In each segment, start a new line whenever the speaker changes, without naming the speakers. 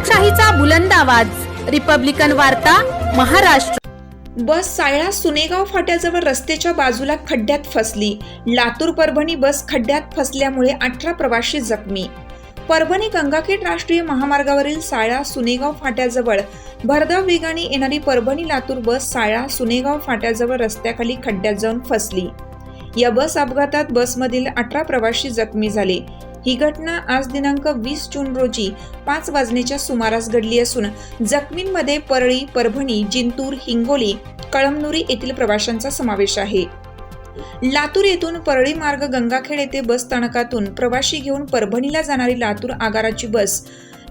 लोकशाहीचा बुलंद आवाज. रिपब्लिकन वार्ता महाराष्ट्र.
बस सायळा सुनेगाव फाट्याजवळ रस्त्याच्या बाजूला खड्ड्यात फसली. लातूर परभणी बस खड्ड्यात फसल्यामुळे अठरा प्रवासी जखमी. परभणी गंगाखेड राष्ट्रीय महामार्गावरील सायळा सुनेगाव फाट्याजवळ. भरधाव वेगाने येणारी परभणी लातूर बस सायळा सुनेगाव फाट्याजवळ रस्त्याखाली खड्ड्यात जाऊन फसली. या बस अपघातात बसमधील अठरा प्रवासी जखमी झाले. ही घटना आज दिनांक वीस जून रोजी पाच वाजण्याच्या सुमारास घडली असून जखमींमध्ये परळी परभणी जिंतूर हिंगोली कळमनुरी येथील प्रवाशांचा समावेश आहे. लातूर येथून परळी मार्ग गंगाखेड येथे बस स्थानकातून प्रवाशी घेऊन परभणीला जाणारी लातूर आगाराची बस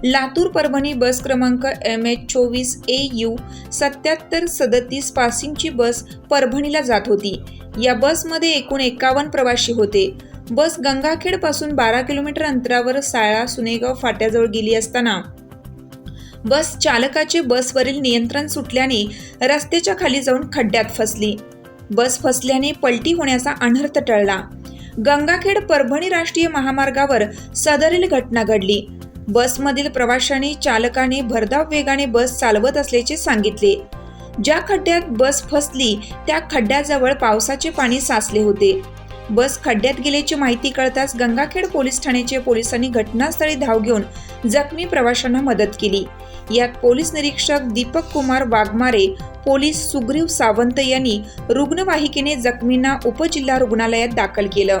लातूर परभणी बस क्रमांक एम एच चोवीस ए यू सत्याहत्तर सदतीस पासिंगची बस परभणीला जात होती. या बसमध्ये एकूण एकावन्न प्रवाशी होते. बस गंगाखेडपासून बारा किलोमीटर अंतरावर साळा सुनेगाव फाट्याजवळ गेली असताना बस चालकाचे बसवरील नियंत्रण सुटल्याने रस्त्याच्या खाली जाऊन खड्ड्यात फसली. बस फसल्याने पलटी होण्याचा अनर्थ टळला. गंगाखेड परभणी राष्ट्रीय महामार्गावर सदरील घटना घडली. बसमधील प्रवाशांनी चालकाने भरधाव वेगाने बस चालवत असल्याचे सांगितले. ज्या खड्ड्यात बस फसली त्या खड्ड्याजवळ पावसाचे पाणी साचले होते. बस खड्ड्यात गेल्याची माहिती कळताच गंगाखेड पोलीस ठाण्याचे पोलिसांनी घटनास्थळी धाव घेऊन जखमी प्रवाशांना मदत केली. यात पोलीस निरीक्षक दीपक कुमार वाघमारे पोलीस सुग्रीव सावंत यांनी रुग्णवाहिकेने जखमींना उपजिल्हा रुग्णालयात दाखल केलं.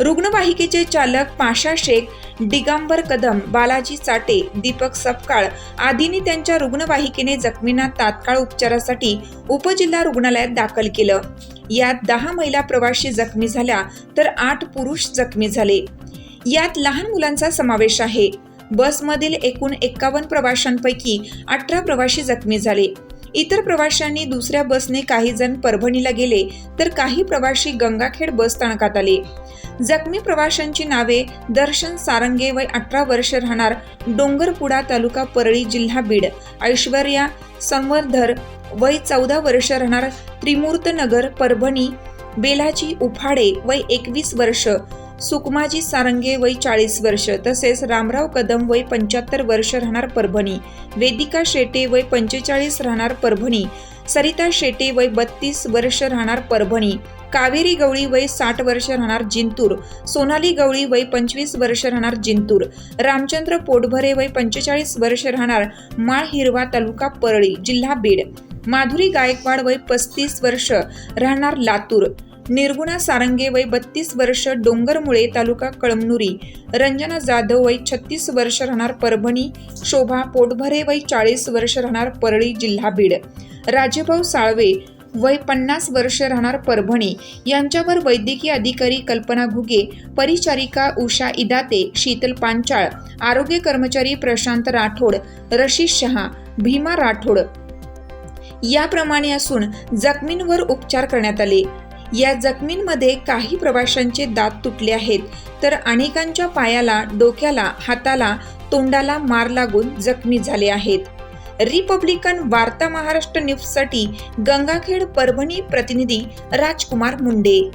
रुग्णवाहिकेचे चालक पाशा शेख दिगांबर कदम बालाजी चाटे दीपक सपकाळ आदींनी त्यांच्या रुग्णवाहिकेने जखमींना तात्काळ उपचारासाठी उपजिल्हा रुग्णालयात दाखल केलं. यात दहा महिला प्रवाशी जखमी झाल्या तर आठ पुरुष जखमी झाले. यात लहान मुलांचा समावेश आहे. बसमधील एकूण एक्कावन्न प्रवाशांपैकी अठरा प्रवाशी जखमी झाले. इतर प्रवाशांनी दुसऱ्या बसने काही जण परभणीला गेले तर काही प्रवाशी गंगाखेड बस स्थानकात आले. जखमी प्रवाशांची नावे दर्शन सारंगे वय अठरा वर्ष राहणार डोंगरपुडा तालुका परळी जिल्हा बीड ऐश्वर्या संवर्धर वय चौदा वर्ष राहणार त्रिमूर्तनगर परभणी बेलाची उफाडे वय एकवीस वर्ष सुकमाजी सारंगे वय चाळीस वर्ष तसेच रामराव कदम वय पंच्याहत्तर वर्ष राहणार परभणी वेदिका शेटे वय पंचेचाळीस राहणार परभणी सरिता शेटे वय बत्तीस वर्ष राहणार परभणी कावेरी गवळी वय साठ वर्ष राहणार जिंतूर सोनाली गवळी वय पंचवीस वर्ष राहणार जिंतूर रामचंद्र पोटभरे वय पंचेचाळीस वर्ष राहणार माळ हिरवा तालुका परळी जिल्हा बीड. माधुरी गायकवाड वय पस्तीस वर्ष राहणार लातूर. निर्गुणा सारंगे वय बत्तीस वर्ष डोंगरमुळे तालुका कळमनुरी. रंजना जाधव वय छत्तीस वर्ष राहणार परभणी. शोभा पोटभरे वय चाळीस वर्ष राहणार परळी जिल्हा बीड. राजेभाऊ साळवे वय पन्नास वर्ष राहणार परभणी. यांच्यावर वैद्यकीय अधिकारी कल्पना घुगे परिचारिका उषा इदाते शीतल पांचाळ आरोग्य कर्मचारी प्रशांत राठोड रशीद शहा भीमा राठोड याप्रमाणे असून जखमींवर उपचार करण्यात आले. या जखमींमध्ये काही प्रवाशांचे दात तुटले आहेत तर अनेकांच्या पायाला डोक्याला हाताला तोंडाला मार लागून जखमी झाले आहेत. रिपब्लिकन वार्ता महाराष्ट्र न्यूजसाठी गंगाखेड परभणी प्रतिनिधी राजकुमार मुंडे.